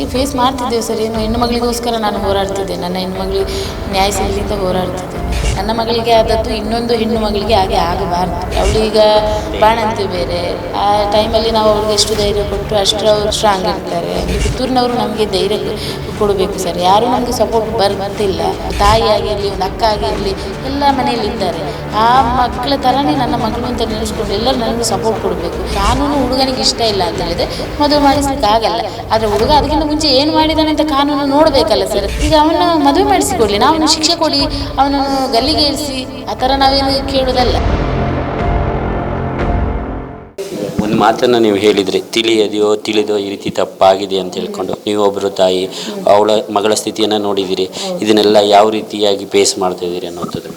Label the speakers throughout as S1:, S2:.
S1: ಈಗ ಫೇಸ್ ಮಾಡ್ತಿದ್ದೇವೆ ಸರ್. ಏನು ಹೆಣ್ಣು ಮಗಳಿಗೋಸ್ಕರ ನಾನು ಹೋರಾಡ್ತಿದ್ದೆ. ನನ್ನ ಹೆಣ್ಣು ಮಗಳಿಗೆ ನ್ಯಾಯ ಸಿಗಲಿ ಅಂತ ಹೋರಾಡ್ತಿದ್ದೆ. ನನ್ನ ಮಗಳಿಗೆ ಆದದ್ದು ಇನ್ನೊಂದು ಹೆಣ್ಣು ಮಗಳಿಗೆ ಹಾಗೆ ಆಗಬಾರ್ದು. ಅವಳೀಗ ಬಾಣಂತಿ ಬೇರೆ. ಆ ಟೈಮಲ್ಲಿ ನಾವು ಅವಳಿಗೆ ಎಷ್ಟು ಧೈರ್ಯ ಕೊಟ್ಟು ಅಷ್ಟು ಅವರು ಸ್ಟ್ರಾಂಗ್ ಇರ್ತಾರೆ. ಪುತ್ತೂರಿನವರು ನಮಗೆ ಧೈರ್ಯ ಕೊಡಬೇಕು ಸರ್. ಯಾರೂ ನಮಗೆ ಸಪೋರ್ಟ್ ಬರ್ತಿಲ್ಲ. ತಾಯಿ ಆಗಿರಲಿ ಒಂದು ಅಕ್ಕ ಆಗಿರಲಿ, ಎಲ್ಲ ಮನೆಯಲ್ಲಿ ಇದ್ದಾರೆ. ಆ ಮಕ್ಕಳ ಥರನೇ ನನ್ನ ಮಗಳು ಅಂತ ನೆನೆಸ್ಕೊಂಡು ಎಲ್ಲರೂ ನನಗೆ ಸಪೋರ್ಟ್ ಕೊಡಬೇಕು. ಕಾನೂನು ಹುಡುಗನಿಗೆ ಇಷ್ಟ ಇಲ್ಲ ಅಂತ ಹೇಳಿದ್ರೆ ಮದುವೆ ಮಾಡಿಸ್ಲಿಕ್ಕೆ ಆಗಲ್ಲ. ಆದರೆ ಹುಡುಗ ಅದಕ್ಕಿಂತ ಮುಂಚೆ ಏನು ಮಾಡಿದಾನೆ ಅಂತ ಕಾನೂನು ನೋಡಬೇಕಲ್ಲ ಸರ್. ಈಗ ಅವನ ಮದುವೆ ಮಾಡಿಸಿಕೊಡ್ಲಿ. ನಾವು ಶಿಕ್ಷೆ ಕೊಡಿ, ಅವನನ್ನು ಗಲ್ಲಿಗೆ ಇಳಿಸಿ, ಆ ಥರ ನಾವೇನು ಕೇಳೋದಲ್ಲ.
S2: ಒಂದು ಮಾತನ್ನು ನೀವು ಹೇಳಿದರೆ, ತಿಳಿಯದೆಯೋ, ತಿಳಿದೋ ಈ ರೀತಿ ತಪ್ಪಾಗಿದೆ ಅಂತ ಹೇಳ್ಕೊಂಡು, ನೀವು ಒಬ್ಬರು ತಾಯಿ, ಅವಳ ಮಗಳ ಸ್ಥಿತಿಯನ್ನು ನೋಡಿದ್ದೀರಿ ಇದನ್ನೆಲ್ಲ ಯಾವ ರೀತಿಯಾಗಿ ಫೇಸ್ ಮಾಡ್ತಾ ಇದ್ದೀರಿ ಅನ್ನೋಂಥದ್ದು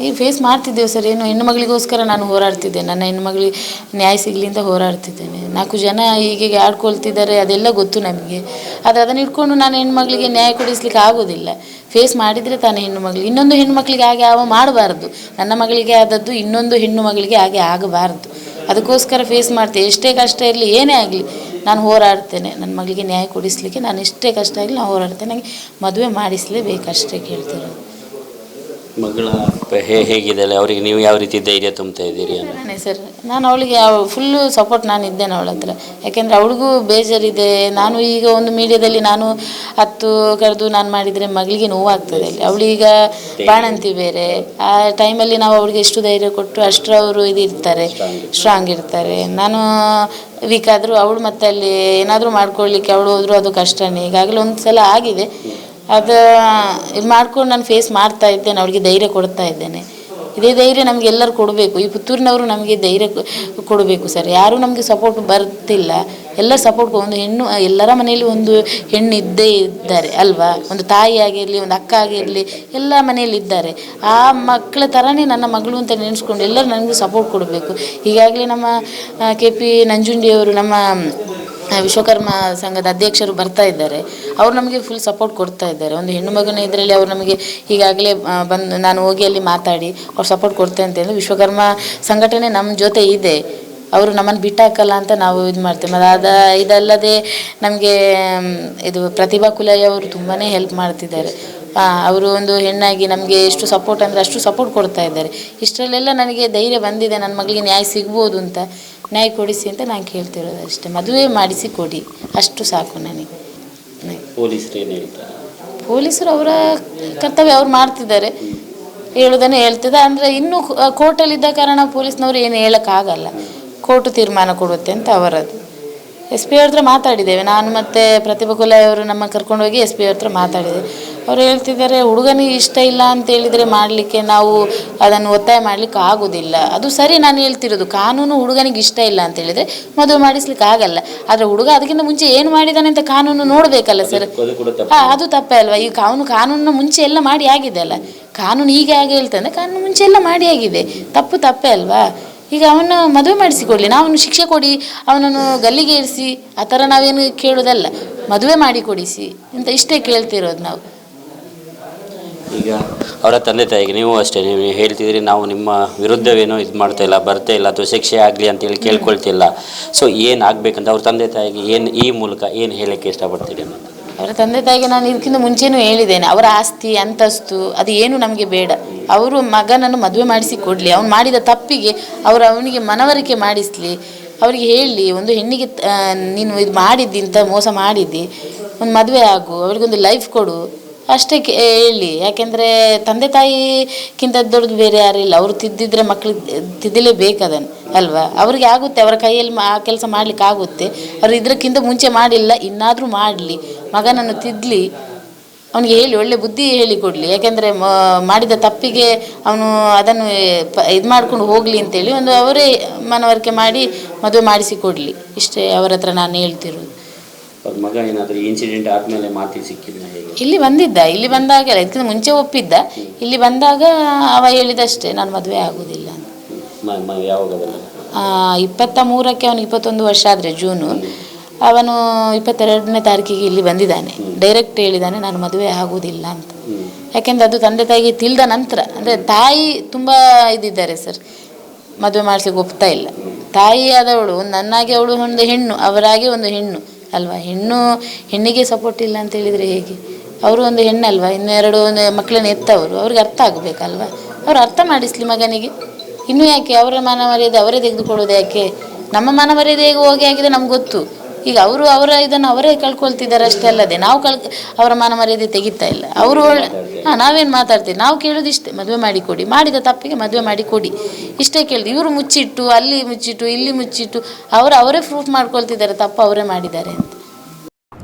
S1: ಈಗ ಫೇಸ್ ಮಾಡ್ತಿದ್ದೇವೆ ಸರ್. ಏನು, ಹೆಣ್ಣು ಮಗಳಿಗೋಸ್ಕರ ನಾನು ಹೋರಾಡ್ತಿದ್ದೆ. ನನ್ನ ಹೆಣ್ಣು ಮಗಳಿಗೆ ನ್ಯಾಯ ಸಿಗಲಿ ಅಂತ ಹೋರಾಡ್ತಿದ್ದೇನೆ. ನಾಲ್ಕು ಜನ ಹೀಗೆ ಆಡ್ಕೊಳ್ತಿದ್ದಾರೆ, ಅದೆಲ್ಲ ಗೊತ್ತು ನಮಗೆ. ಆದರೆ ಅದನ್ನು ಇಟ್ಕೊಂಡು ನಾನು ಹೆಣ್ಣು ಮಗಳಿಗೆ ನ್ಯಾಯ ಕೊಡಿಸ್ಲಿಕ್ಕೆ ಆಗೋದಿಲ್ಲ. ಫೇಸ್ ಮಾಡಿದರೆ ತಾನೇ ಹೆಣ್ಣು ಮಗಳಿಗೆ ಇನ್ನೊಂದು ಹೆಣ್ಣು ಮಕ್ಕಳಿಗೆ ಹಾಗೆ ಅವ ಮಾಡಬಾರ್ದು. ನನ್ನ ಮಗಳಿಗೆ ಆದದ್ದು ಇನ್ನೊಂದು ಹೆಣ್ಣು ಮಗಳಿಗೆ ಹಾಗೆ ಆಗಬಾರ್ದು. ಅದಕ್ಕೋಸ್ಕರ ಫೇಸ್ ಮಾಡ್ತೇವೆ. ಎಷ್ಟೇ ಕಷ್ಟ ಇರಲಿ, ಏನೇ ಆಗಲಿ, ನಾನು ಹೋರಾಡ್ತೇನೆ. ನನ್ನ ಮಗಳಿಗೆ ನ್ಯಾಯ ಕೊಡಿಸ್ಲಿಕ್ಕೆ ನಾನು ಎಷ್ಟೇ ಕಷ್ಟ ಆಗಲಿ ನಾನು ಹೋರಾಡ್ತೇನೆ. ನನಗೆ ಮದುವೆ ಮಾಡಿಸಲೇಬೇಕಷ್ಟೇ ಕೇಳ್ತಿರೋದು.
S2: ಮಗಳ ಹೇಗಿದ್ದಾಳೆ ಅವರಿಗೆ ನೀವು ಯಾವ ರೀತಿ ಧೈರ್ಯ ತುಂಬ್ತಾ ಇದ್ದೀರಿ ಅಂತ?
S1: ನಾನೇ ಸರ್, ನಾನು ಅವಳಿಗೆ ಫುಲ್ಲು ಸಪೋರ್ಟ್ ನಾನು ಇದ್ದೇನೆ ಅವಳ ಹತ್ರ. ಯಾಕೆಂದರೆ ಅವಳಿಗೂ ಬೇಜಾರಿದೆ. ನಾನು ಈಗ ಒಂದು ಮೀಡಿಯಾದಲ್ಲಿ ನಾನು ಹತ್ತು ಕರೆದು ನಾನು ಮಾಡಿದರೆ ಮಗಳಿಗೆ ನೋವಾಗ್ತದೆ ಅಲ್ಲಿ. ಅವಳೀಗ ಬಾಣಂತಿ ಬೇರೆ. ಆ ಟೈಮಲ್ಲಿ ನಾವು ಅವಳಿಗೆ ಎಷ್ಟು ಧೈರ್ಯ ಕೊಟ್ಟು ಅಷ್ಟರ ಅವರು ಇದು ಇರ್ತಾರೆ ಸ್ಟ್ರಾಂಗ್ ಇರ್ತಾರೆ. ನಾನು ವೀಕ್ ಆದರೂ ಅವಳು ಮತ್ತೆ ಅಲ್ಲಿ ಏನಾದರೂ ಮಾಡ್ಕೊಳ್ಳಿಕ್ಕೆ ಅವಳು ಹೋದರೂ ಅದು ಕಷ್ಟನೇ. ಈಗಾಗಲೇ ಒಂದು ಸಲ ಆಗಿದೆ. ಅದು ಇದು ಮಾಡ್ಕೊಂಡು ನಾನು ಫೇಸ್ ಮಾಡ್ತಾ ಇದ್ದೇನೆ ಅವಳಿಗೆ ಧೈರ್ಯ ಕೊಡ್ತಾ ಇದ್ದೇನೆ. ಇದೇ ಧೈರ್ಯ ನಮಗೆ ಎಲ್ಲರೂ ಕೊಡಬೇಕು. ಈ ಪುತ್ತೂರಿನವರು ನಮಗೆ ಧೈರ್ಯ ಕೊಡಬೇಕು ಸರ್. ಯಾರೂ ನಮಗೆ ಸಪೋರ್ಟ್ ಬರ್ತಿಲ್ಲ. ಎಲ್ಲ ಸಪೋರ್ಟ್ ಒಂದು ಹೆಣ್ಣು, ಎಲ್ಲರ ಮನೆಯಲ್ಲಿ ಒಂದು ಹೆಣ್ಣು ಇದ್ದೇ ಇದ್ದಾರೆ ಅಲ್ವಾ? ಒಂದು ತಾಯಿ ಆಗಿರಲಿ, ಒಂದು ಅಕ್ಕ ಆಗಿರಲಿ, ಎಲ್ಲ ಮನೆಯಲ್ಲಿ ಇದ್ದಾರೆ. ಆ ಮಕ್ಕಳ ಥರನೇ ನನ್ನ ಮಗಳು ಅಂತ ನೆನೆಸ್ಕೊಂಡು ಎಲ್ಲರೂ ನನಗೂ ಸಪೋರ್ಟ್ ಕೊಡಬೇಕು. ಈಗಾಗಲೇ ನಮ್ಮ ಕೆ ಪಿ ನಂಜುಂಡಿಯವರು ನಮ್ಮ ವಿಶ್ವಕರ್ಮ ಸಂಘದ ಅಧ್ಯಕ್ಷರು ಬರ್ತಾ ಇದ್ದಾರೆ. ಅವರು ನಮಗೆ ಫುಲ್ ಸಪೋರ್ಟ್ ಕೊಡ್ತಾ ಇದ್ದಾರೆ. ಒಂದು ಹೆಣ್ಣು ಮಗನ ಇದರಲ್ಲಿ ಅವರು ನಮಗೆ ಈಗಾಗಲೇ ಬಂದು, ನಾನು ಹೋಗಿ ಅಲ್ಲಿ ಮಾತಾಡಿ ಅವ್ರು ಸಪೋರ್ಟ್ ಕೊಡ್ತೇನೆ ಅಂತ ಹೇಳಿದ್ರು ವಿಶ್ವಕರ್ಮ ಸಂಘಟನೆ ನಮ್ಮ ಜೊತೆ ಇದೆ. ಅವರು ನಮ್ಮನ್ನು ಬಿಟ್ಟಾಕಲ್ಲ ಅಂತ ನಾವು ಇದು ಮಾಡ್ತೇವೆ. ಮತ್ತು ಅದ, ಇದಲ್ಲದೆ ನಮಗೆ ಇದು ಪ್ರತಿಭಾ ಕುಲಯ್ಯ ಅವರು ತುಂಬಾ ಹೆಲ್ಪ್ ಮಾಡ್ತಿದ್ದಾರೆ. ಅವರು ಒಂದು ಹೆಣ್ಣಾಗಿ ನಮಗೆ ಎಷ್ಟು ಸಪೋರ್ಟ್ ಅಂದರೆ ಅಷ್ಟು ಸಪೋರ್ಟ್ ಕೊಡ್ತಾ ಇದ್ದಾರೆ. ಇಷ್ಟರಲ್ಲೆಲ್ಲ ನನಗೆ ಧೈರ್ಯ ಬಂದಿದೆ. ನನ್ನ ಮಗಳಿಗೆ ನ್ಯಾಯ ಸಿಗ್ಬೋದು ಅಂತ. ನ್ಯಾಯ ಕೊಡಿಸಿ ಅಂತ ನಾನು ಕೇಳ್ತಿರೋದು ಅಷ್ಟೇ. ಮದುವೆ ಮಾಡಿಸಿ ಕೊಡಿ. ಅಷ್ಟು ಸಾಕು ನನಗೆ.
S2: ಪೊಲೀಸರು ಏನು ಹೇಳ್ತಾರೆ?
S1: ಪೊಲೀಸರು ಅವರ ಕರ್ತವ್ಯ ಅವ್ರು ಮಾಡ್ತಿದ್ದಾರೆ. ಹೇಳೋದನ್ನೇ ಹೇಳ್ತದೆ ಅಂದರೆ ಇನ್ನೂ ಕೋರ್ಟಲ್ಲಿದ್ದ ಕಾರಣ ಪೊಲೀಸ್ನವರು ಏನು ಹೇಳೋಕ್ಕಾಗಲ್ಲ. ಕೋರ್ಟ್ ತೀರ್ಮಾನ ಕೊಡುತ್ತೆ ಅಂತ ಅವರದು. ಎಸ್ ಪಿ ಅವ್ರ ಹತ್ರ ಮಾತಾಡಿದ್ದೇವೆ. ನಾನು ಮತ್ತು ಪ್ರತಿಭಾ ಕುಲಾಯವರು ನಮ್ಮ ಕರ್ಕೊಂಡೋಗಿ ಎಸ್ ಪಿ ಅವ್ರ ಹತ್ರ ಮಾತಾಡಿದೆ ಅವ್ರು ಹೇಳ್ತಿದ್ದಾರೆ ಹುಡುಗನಿಗೆ ಇಷ್ಟ ಇಲ್ಲ ಅಂತ ಹೇಳಿದರೆ ಮಾಡಲಿಕ್ಕೆ ನಾವು ಅದನ್ನು ಒತ್ತಾಯ ಮಾಡಲಿಕ್ಕೆ ಆಗೋದಿಲ್ಲ. ಅದು ಸರಿ ನಾನು ಹೇಳ್ತಿರೋದು. ಕಾನೂನು ಹುಡುಗನಿಗೆ ಇಷ್ಟ ಇಲ್ಲ ಅಂತ ಹೇಳಿದರೆ ಮದುವೆ ಮಾಡಿಸ್ಲಿಕ್ಕೆ ಆಗಲ್ಲ. ಆದರೆ ಹುಡುಗ ಅದಕ್ಕಿಂತ ಮುಂಚೆ ಏನು ಮಾಡಿದಾನೆ ಅಂತ ಕಾನೂನು ನೋಡಬೇಕಲ್ಲ ಸರ್. ಹಾ ಅದು ತಪ್ಪೇ ಅಲ್ವಾ? ಈಗ ಕಾನೂನು ಕಾನೂನನ್ನ ಮುಂಚೆ ಎಲ್ಲ ಮಾಡಿ ಆಗಿದೆ ಅಲ್ಲ. ಕಾನೂನು ಈಗ ಹಾಗೆ ಹೇಳ್ತಾನೆ ಕಾನೂನು ಮುಂಚೆ ಎಲ್ಲ ಮಾಡಿ ಆಗಿದೆ. ತಪ್ಪು ತಪ್ಪೇ ಅಲ್ವಾ? ಈಗ ಅವನು ಮದುವೆ ಮಾಡಿಸಿಕೊಡ್ಲಿ ನಾವು ಶಿಕ್ಷೆ ಕೊಡಿ ಅವನನ್ನು ಗಲ್ಲಿಗೆ ಇರಿಸಿ ಆ ಥರ ನಾವೇನು ಕೇಳೋದಲ್ಲ. ಮದುವೆ ಮಾಡಿ ಕೊಡಿಸಿ ಅಂತ ಇಷ್ಟೇ ಕೇಳ್ತಿರೋದು ನಾವು.
S2: ಈಗ ಅವರ ತಂದೆ ತಾಯಿಗೆ ನೀವು ಅಷ್ಟೇ, ನೀವು ಹೇಳ್ತಿದ್ರಿ ನಾವು ನಿಮ್ಮ ವಿರುದ್ಧವೇನೋ ಇದು ಮಾಡ್ತಾ ಇಲ್ಲ, ಬರ್ತಾ ಇಲ್ಲ, ಅಥವಾ ಶಿಕ್ಷೆ ಆಗಲಿ ಅಂತೇಳಿ ಕೇಳ್ಕೊಳ್ತಿಲ್ಲ. ಸೊ ಏನು ಆಗಬೇಕಂತ ಅವ್ರ ತಂದೆ ತಾಯಿಗೆ ಏನು ಈ ಮೂಲಕ ಏನು ಹೇಳಕ್ಕೆ ಇಷ್ಟಪಡ್ತೀರಿ ಅಂತ?
S1: ಅವರ ತಂದೆ ತಾಯಿಗೆ ನಾನು ಇದಕ್ಕಿಂತ ಮುಂಚೆನೂ ಹೇಳಿದ್ದೇನೆ, ಅವರ ಆಸ್ತಿ, ಅಂತಸ್ತು, ಅದು ಏನು ನಮಗೆ ಬೇಡ. ಅವರು ಮಗನನ್ನು ಮದುವೆ ಮಾಡಿಸಿ ಕೊಡಲಿ, ಅವನು ಮಾಡಿದ ತಪ್ಪಿಗೆ ಅವರು ಅವನಿಗೆ ಮನವರಿಕೆ ಮಾಡಿಸಲಿ, ಅವರಿಗೆ ಹೇಳಲಿ ಒಂದು ಹೆಣ್ಣಿಗೆ ನೀನು ಇದು ಮಾಡಿದ್ದಿ ಅಂತ ಮೋಸ ಮಾಡಿದ್ದಿ, ಒಂದು ಮದುವೆ ಆಗು, ಅವ್ರಿಗೊಂದು ಲೈಫ್ ಕೊಡು ಅಷ್ಟೇ ಹೇಳಿ. ಯಾಕೆಂದರೆ ತಂದೆ ತಾಯಿಗಿಂತ ದೊಡ್ಡದು ಬೇರೆ ಯಾರು ಇಲ್ಲ. ಅವರು ತಿದ್ದಿದ್ರೆ ಮಕ್ಕಳು ತಿದ್ದಲೇಬೇಕು ಅದನ್ನು, ಅಲ್ವಾ? ಅವ್ರಿಗೆ ಆಗುತ್ತೆ. ಅವರ ಕೈಯಲ್ಲಿ ಆ ಕೆಲಸ ಮಾಡ್ಲಿಕ್ಕೆ ಆಗುತ್ತೆ. ಅವ್ರು ಇದಕ್ಕಿಂತ ಮುಂಚೆ ಮಾಡಿಲ್ಲ. ಇನ್ನಾದರೂ ಮಾಡಲಿ. ಮಗನನ್ನು ತಿದ್ದಲಿ ಅವನಿಗೆ ಹೇಳಿ, ಒಳ್ಳೆ ಬುದ್ಧಿ ಹೇಳಿ ಕೊಡಲಿ. ಯಾಕೆಂದರೆ ಮಾಡಿದ ತಪ್ಪಿಗೆ ಅವನು ಅದನ್ನು ಇದು ಮಾಡ್ಕೊಂಡು ಹೋಗಲಿ ಅಂತೇಳಿ ಒಂದು ಅವರೇ ಮನವರಿಕೆ ಮಾಡಿ ಮದುವೆ ಮಾಡಿಸಿ ಕೊಡಲಿ. ಇಷ್ಟೇ ಅವರ ಹತ್ರ ನಾನು ಹೇಳ್ತಿರೋದು.
S2: ಮಗ ಏನಾದರೂ ಇನ್ಸಿಡೆಂಟ್ ಆದಮೇಲೆ ಮಾತಿ ಹೇಗೆ?
S1: ಇಲ್ಲಿ ಬಂದಿದ್ದ ಇಲ್ಲಿ ಬಂದಾಗ ಇದಕ್ಕಿಂತ ಮುಂಚೆ ಒಪ್ಪಿದ್ದ. ಇಲ್ಲಿ ಬಂದಾಗ ಅವ ಹೇಳಿದಷ್ಟೇ ನಾನು ಮದುವೆ ಆಗೋದಿಲ್ಲ ಅಂತ.
S2: ಮ ಮ ಯಾವಾಗ ಬರಲ್ಲ
S1: ಆ, ಇಪ್ಪತ್ತ ಮೂರಕ್ಕೆ ಅವನು ಇಪ್ಪತ್ತೊಂದು ವರ್ಷ ಆದರೆ ಜೂನು ಅವನು ಇಪ್ಪತ್ತೆರಡನೇ ತಾರೀಕಿಗೆ ಇಲ್ಲಿ ಬಂದಿದ್ದಾನೆ. ಡೈರೆಕ್ಟ್ ಹೇಳಿದ್ದಾನೆ ನಾನು ಮದುವೆ ಆಗುವುದಿಲ್ಲ ಅಂತ.
S2: ಯಾಕೆಂದ್ರೆ
S1: ಯಾಕೆಂದರೆ ಅದು ತಂದೆ ತಾಯಿಗೆ ತಿಳಿದ ನಂತರ ಅಂದರೆ ತಾಯಿ ತುಂಬ ಇದಿದ್ದಾರೆ ಸರ್ ಮದುವೆ ಮಾಡಿಸ್ಲಿಕ್ಕೆ ಒಪ್ತಾ ಇಲ್ಲ. ತಾಯಿ ಆದವಳು ನನ್ನಾಗೆ ಅವಳು ಒಂದು ಹೆಣ್ಣು ಅವರಾಗೆ ಒಂದು ಹೆಣ್ಣು. ಅಲ್ವಾ? ಹೆಣ್ಣು ಹೆಣ್ಣಿಗೆ ಸಪೋರ್ಟ್ ಇಲ್ಲ ಅಂತ ಹೇಳಿದರೆ ಹೇಗೆ? ಅವರು ಒಂದು ಹೆಣ್ಣಲ್ವ? ಇನ್ನೆರಡು ಒಂದು ಮಕ್ಕಳನ್ನ ಎತ್ತವರು ಅವ್ರಿಗೆ ಅರ್ಥ ಆಗಬೇಕಲ್ವ? ಅವ್ರು ಅರ್ಥ ಮಾಡಿಸ್ಲಿ ಮಗನಿಗೆ. ಇನ್ನೂ ಯಾಕೆ? ಅವರ ಮಾನ ಅವರೇ ತೆಗೆದುಕೊಳ್ಳೋದು ಯಾಕೆ? ನಮ್ಮ ಮಾನ ಮರ್ಯಾದೆ ಹೇಗೆ ಹೋಗಿ ಆಗಿದೆ ನಮ್ಗೆ ಗೊತ್ತು. ಈಗ ಅವರು ಅವರ ಇದನ್ನು ಅವರೇ ಕಳ್ಕೊಳ್ತಿದ್ದಾರೆ ಅಷ್ಟೇ ಅಲ್ಲದೆ ನಾವು ಕಳ್ ಅವರ ಮಾನ ಮರ್ಯಾದೆ ತೆಗಿತಾ ಇಲ್ಲ. ಅವರು ಒಳ್ಳೆ ಹಾಂ, ನಾವೇನು ಮಾತಾಡ್ತೀವಿ? ನಾವು ಕೇಳೋದು ಇಷ್ಟೇ. ಮದುವೆ ಮಾಡಿ ಕೊಡಿ. ಮಾಡಿದ ತಪ್ಪಿಗೆ ಮದುವೆ ಮಾಡಿ ಕೊಡಿ. ಇಷ್ಟೇ ಕೇಳಿದೆ. ಇವರು ಮುಚ್ಚಿಟ್ಟು, ಅಲ್ಲಿ ಮುಚ್ಚಿಟ್ಟು, ಇಲ್ಲಿ ಮುಚ್ಚಿಟ್ಟು, ಅವರು ಅವರೇ ಪ್ರೂಫ್ ಮಾಡ್ಕೊಳ್ತಿದ್ದಾರೆ. ತಪ್ಪು ಅವರೇ ಮಾಡಿದ್ದಾರೆ